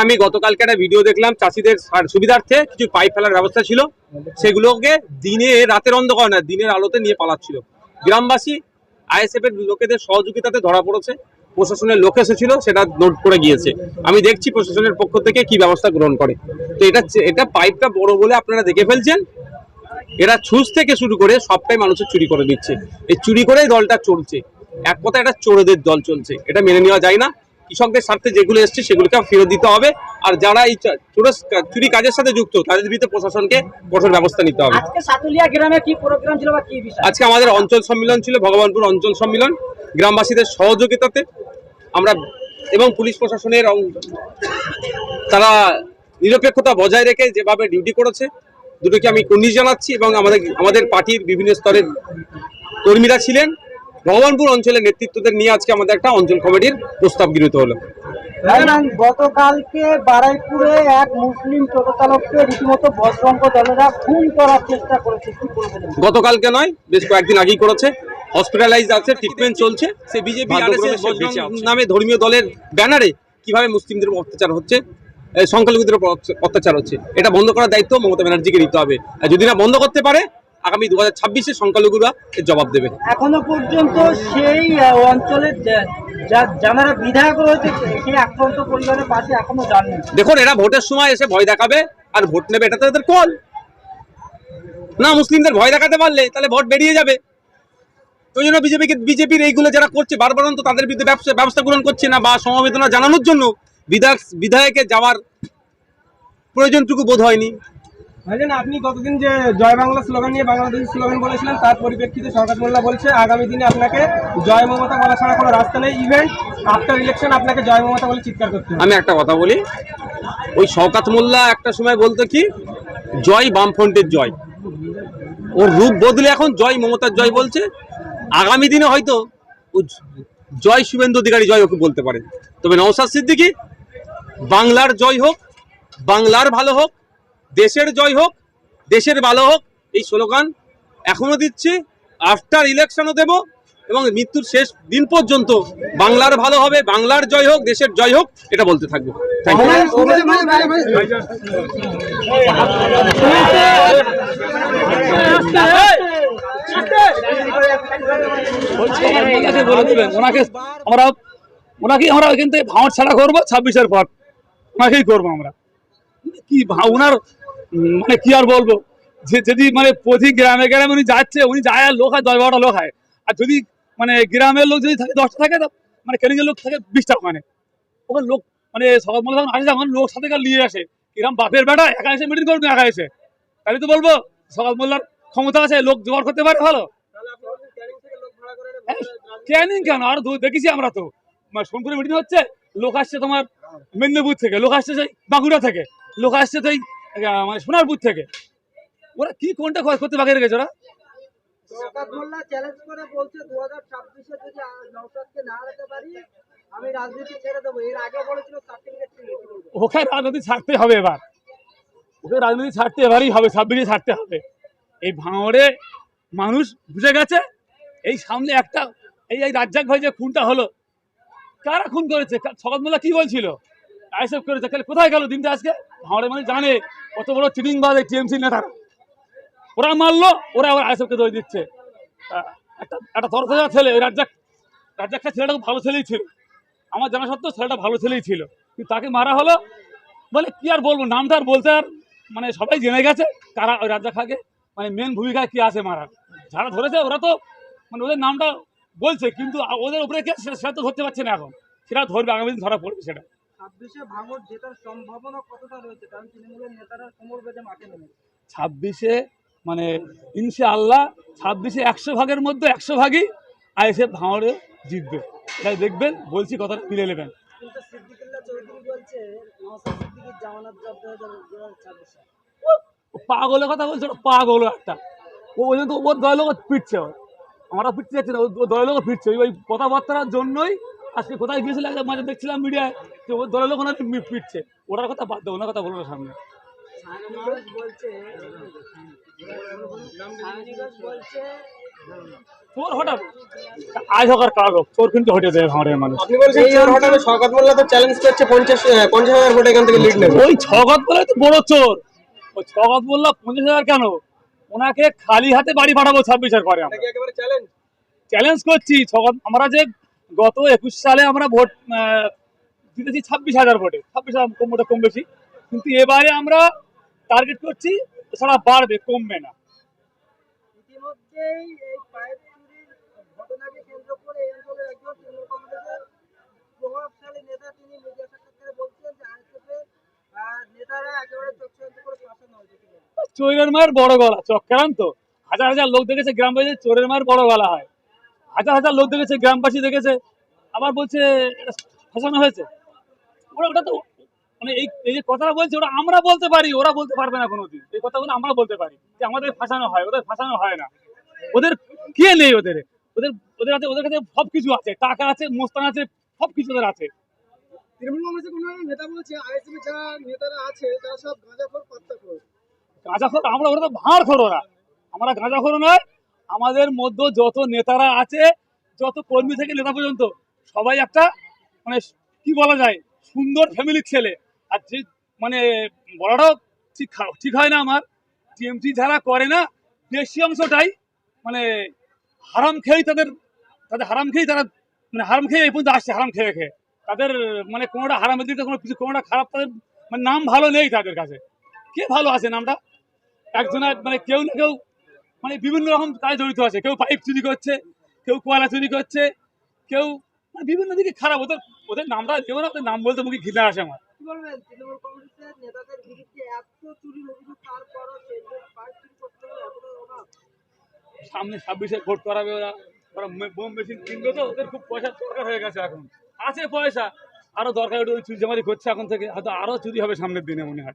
আমি গতকালকে একটা ভিডিও দেখলাম, চাষিদের সুবিধার্থে কিছু পাইপ ফেলার ব্যবস্থা ছিল। সেগুলোকে দিনে, রাতের অন্ধকার না দিনের আলোতে নিয়ে পালাচ্ছিল। গ্রামবাসী, আইএসএফ এর লোকেদের সহযোগিতাতে ধরা পড়েছে, প্রশাসনের লোক এসেছিল, সেটা নোট করে গিয়েছে। আমি দেখছি প্রশাসনের পক্ষ থেকে কি ব্যবস্থা গ্রহণ করে। তো এটা এটা পাইপটা বড় বলে আপনারা দেখে ফেলছেন। এরা ছুঁচ থেকে শুরু করে সবটাই মানুষের চুরি করে দিচ্ছে এই চুরি করেই দলটা চলছে। এক কথা এটা চোরদের দল চলছে। এটা মেনে নেওয়া যায় না। কৃষকদের স্বার্থে যেগুলো এসছে সেগুলোকে ফেরত দিতে হবে। আর যারা এই চুরি কাজের সাথে যুক্ত তাদের বিরুদ্ধে প্রশাসনকে কঠোর ব্যবস্থা নিতে হবে। আজকে আমাদের অঞ্চল সম্মেলন ছিল ভগবানপুর অঞ্চল সম্মেলন। গ্রামবাসীদের সহযোগিতাতে আমরা এবং পুলিশ প্রশাসনের তারা নিরপেক্ষতা বজায় রেখে যেভাবে ডিউটি করেছে দুটোকে আমি কুর্নিশ জানাচ্ছি এবং আমাদের আমাদের পার্টির বিভিন্ন স্তরের কর্মীরা ছিলেন। ভগবানপুর অঞ্চলের নেতৃত্বদের নিয়ে আজকে আমাদের একটা অঞ্চল কমিটির প্রস্তাব গৃহীত হলো। গতকালকে বারাইপুরে এক মুসলিম টোটো চালককে রীতিমতো বজরঙ্গ দলেরা খুন করার চেষ্টা করেছে। গতকালকে নয় বেশ কয়েকদিন আগেই করেছে। হসপিটালাইজ আছে ট্রিটমেন্ট চলছে। সে বিজেপি নামে ধর্মীয় দলের ব্যানারে কীভাবে মুসলিমদের অত্যাচার হচ্ছে সংখ্যালঘুদের অত্যাচার হচ্ছে এটা বন্ধ করার দায়িত্ব মমতা ব্যানার্জিকে নিতে হবে। আর যদি না বন্ধ করতে পারে আগামী দু হাজার ছাব্বিশে সংখ্যালঘুরা এর জবাব দেবে। এখনও পর্যন্ত সেই অঞ্চলের যারা বিধায়ক রয়েছে সেই আক্রান্ত পরিবারের পাশে এখনও যাননি। দেখুন এরা ভোটের সময় এসে ভয় দেখাবে আর ভোট নেবে এটা তো এদের কল। না মুসলিমদের ভয় দেখাতে পারলে তাহলে ভোট বেরিয়ে যাবে। ওই জন্য বিজেপিকে বিজেপির এইগুলো যারা করছে বারবার তো তাদের বিরুদ্ধে ব্যবসা ব্যবস্থা গ্রহণ করছে না বা সমবেদনা জানানোর জন্য বিধায়ক বিধায়কে যাওয়ার প্রয়োজনটুকু বোধ হয়নি। ভাইজান, আপনি গতদিন যে জয় বাংলা স্লোগান নিয়ে বাংলাদেশ স্লোগান বলেছিলেন, তার পরিপ্রেক্ষিতে শওকত মোল্লা বলছে, আগামী দিনে আপনাকে জয় মমতা বলা ছাড়া কোনো রাস্তা নেই। ইভেন্ট আফটার ইলেকশন আপনাকে জয় মমতা বলে চিৎকার করতে আমি একটা কথা বলি, ওই শওকাত মোল্লা একটা সময় বলতো কি, জয় বামফ্রন্টের জয়। ওর রূপ বদলে এখন জয় মমতার জয় বলছে। আগামী দিনে হয়তো ও জয় শুভেন্দু অধিকারী জয় ওকে বলতে পারে। তবে নওসাদ সিদ্দিকি, বাংলার জয় হোক, বাংলার ভালো হোক দেশের জয় হোক, দেশের ভালো হোক, এই স্লোগান এখনও দিচ্ছি। আফটার ইলেকশনও দেব এবং মৃত্যুর শেষ দিন পর্যন্ত বাংলার ভালো হবে, বাংলার জয় হোক, দেশের জয় হোক, এটা বলতে থাকব। আমরা ওনাকে আমরা ছাড়া করব, ছাব্বিশের পর। ওনাকেই করব আমরা। কি ওনার মানে কি আর বলব? যে যদি মানে প্রতি গ্রামে গ্রামে উনি যাচ্ছে, উনি যায় আর লোক হয়, দশ বারোটা লোক হয়। আর যদি মানে গ্রামের লোক যদি থাকে, দশটা থাকে মানে কেনিংয়ের লোক থাকে, বিশটা ওখানে। ওখানে লোক মানে সকাল মনে যখন আসে, তখন লোক সাথে নিয়ে আসে। কিরম বাপের বেটা, একা এসে মিটিং করবে, একা এসে। তাহলে তো বলব, সকাল মোল্লার ক্ষমতা আছে, লোক জোগাড় করতে পারে ভালো। ক্যানিং কেন? আর দেখেছি আমরা তো। মানে সোনপুরে মিটিং হচ্ছে, লোক আসছে তোমার মেদিনীপুর থেকে, লোক আসছে সেই বাঁকুড়া থেকে। লোক আসছে সেই মানে সোনারপুর থেকে। ওরা কি কোনটা খরচ করতে বাকি রেখেছে ওরা? ওকে রাজনীতি ছাড়তে হবে এবার। ওকে রাজনীতি ছাড়তে এবারই হবে ছাব্বিশে ছাড়তে হবে। এই ভাঙড়ে মানুষ বুঝে গেছে এই সামনে একটা এই এই রাজ্জাক ভাই যে খুনটা হলো কারা খুন করেছে? সকালবেলা কি বলছিল? আইসব করেছে তাহলে কোথায় গেল দিনটা আজকে? ভাঙড়ে মানে জানে, কত বড় চিটিং বাদ এই টিএমসি নেতারা। ওরা মারলো, ওরা আবার আইসবকে দই দিচ্ছে। একটা একটা তরতাজা ছেলে, ওই রাজ্জাক রাজ্জাকটা ছেলেটা ভালো ছেলেই ছিল। আমার জানা সত্ত্বেও ছেলেটা ভালো ছেলেই ছিল। কিন্তু তাকে মারা হলো বলে কি আর বলব, নামটা আর বলতে আর মানে সবাই জেনে গেছে কারা ওই রাজা খাকে মানে মেন ভূমিকায় কি আছে মারার। যারা ধরেছে ওরা তো মানে ওদের নামটা বলছে, কিন্তু ওদের উপরে কে সেটা তো ধরতে পারছে না এখন। সেটা ধরবে, আগামী দিন ধরা পড়বে সেটা। ছাব্বিশে ভাঙর জেতার সম্ভাবনা কতটা রয়েছে? কারণ তৃণমূলের নেতারা কোমর বেঁধে মাঠে নেমেছে ছাব্বিশে মানে ইনশা আল্লাহ ছাব্বিশে একশো ভাগের মধ্যে একশো ভাগই আইএসএফ ভাঙড়ে জিতবে। তাই দেখবেন বলছি কথাটা মিলে নেবেন। পাগলের কথা বলছে পাগল একটা। ও ওই জন্য তো ওর দলের লোক পিটছে। আমরা পিটতে যাচ্ছি না ও দলের লোক পিটছে। ওই- ওই কথাবার্তার জন্যই আজকে কোথায় গিয়েছিল একটা মাঝে দেখছিলাম মিডিয়ায় যে ওর দলের লোক ওনার পিটছে। ওটার কথা বাদ দেবো ওনার কথা বলব সামনে। সায়নী ঘোষ বলছে সায়নী ঘোষ বলছে চোর হঠাৎ? আজ হোক আর কাল হোক চোর কিন্তু হটে দেয় ভাঙড়ের মানুষ। আপনি বলছেন চোর হটাবে শওকত মোল্লা তো চ্যালেঞ্জ করছে পঞ্চাশ পঞ্চাশ হাজার ভোট এখান থেকে লিড নেবে। ওই ছগত বলে তো বড় চোর। ওই পঞ্চাশ হাজার কেন? ওনাকে খালি হাতে বাড়ি পাঠাবো ছাব্বিশের পরে আমরা। একেবারে চ্যালেঞ্জ চ্যালেঞ্জ করছি আমরা যে গত একুশ সালে আমরা ভোট জিতেছি ছাব্বিশ হাজার ভোটে। ছাব্বিশ হাজার কম ভোটে কম বেশি। কিন্তু এবারে আমরা টার্গেট করছি এছাড়া বাড়বে কমবে না। চুরির মায়ের বড় গলা চক্রান্ত হাজার হাজার লোক দেখেছে গ্রামবাসী চোরের মায়ের বড় গলা হয়। হাজার হাজার লোক দেখেছে গ্রামবাসী দেখেছে আবার বলছে ফসানো হয়েছে। ওরা ওটা তো মানে এই এই যে কথাটা বলছে ওরা আমরা বলতে পারি ওরা বলতে পারবে না কোনোদিন। এই কথাগুলো আমরা বলতে পারি যে আমাদের ফাঁসানো হয় ওদের ফাঁসানো হয় না। ওদের কে নেই ওদের? ওদের ওদের কাছে ওদের কাছে সব কিছু আছে টাকা আছে মোস্তান আছে সব কিছু ওদের আছে। তৃণমূল কংগ্রেসের কোনো নেতা বলছে আইএসএফ যারা নেতারা আছে তারা সব গাঁজাখোর পাত্তাখোর। গাঁজাখোর আমরা ওরা তো ভাঁড় খোর ওরা। আমরা গাঁজাখোর নয় আমাদের মধ্যে যত নেতারা আছে, যত কর্মী থেকে নেতা পর্যন্ত, সবাই একটা মানে কি বলা যায়, সুন্দর ফ্যামিলির ছেলে। আর যে মানে বলাটাও ঠিক ঠিক হয় না আমার। টিএমসি যারা করে না বেশি অংশটাই মানে হারাম খেয়েই তাদের তাদের হারাম খেয়েই তারা মানে হারাম খেয়ে এই পর্যন্ত আসছে, হারাম খেয়ে খেয়ে। তাদের মানে কোনোটা হারামের দিকে কোনো কিছু, কোনোটা খারাপ, তাদের মানে নাম ভালো নেই তাদের কাছে। কে ভালো আছে নামটা? একজনের মানে কেউ না কেউ মানে বিভিন্ন রকম কাজে জড়িত আছে। কেউ পাইপ চুরি করছে কেউ কয়লা চুরি করছে কেউ মানে বিভিন্ন দিকে খারাপ। ওদের ওদের নামটা দেবো না ওদের নাম বলতে মুখে ঘিরে আসে আমার। সামনে ছাব্বিশে ভোট করাবে ওরা। ওরা বোম মেশিন কিনবে তো ওদের খুব পয়সার দরকার হয়ে গেছে এখন। আছে পয়সা আরও দরকার চুরি জামারি করছে এখন থেকে। হয়তো আরও চুরি হবে সামনের দিনে মনে হয়।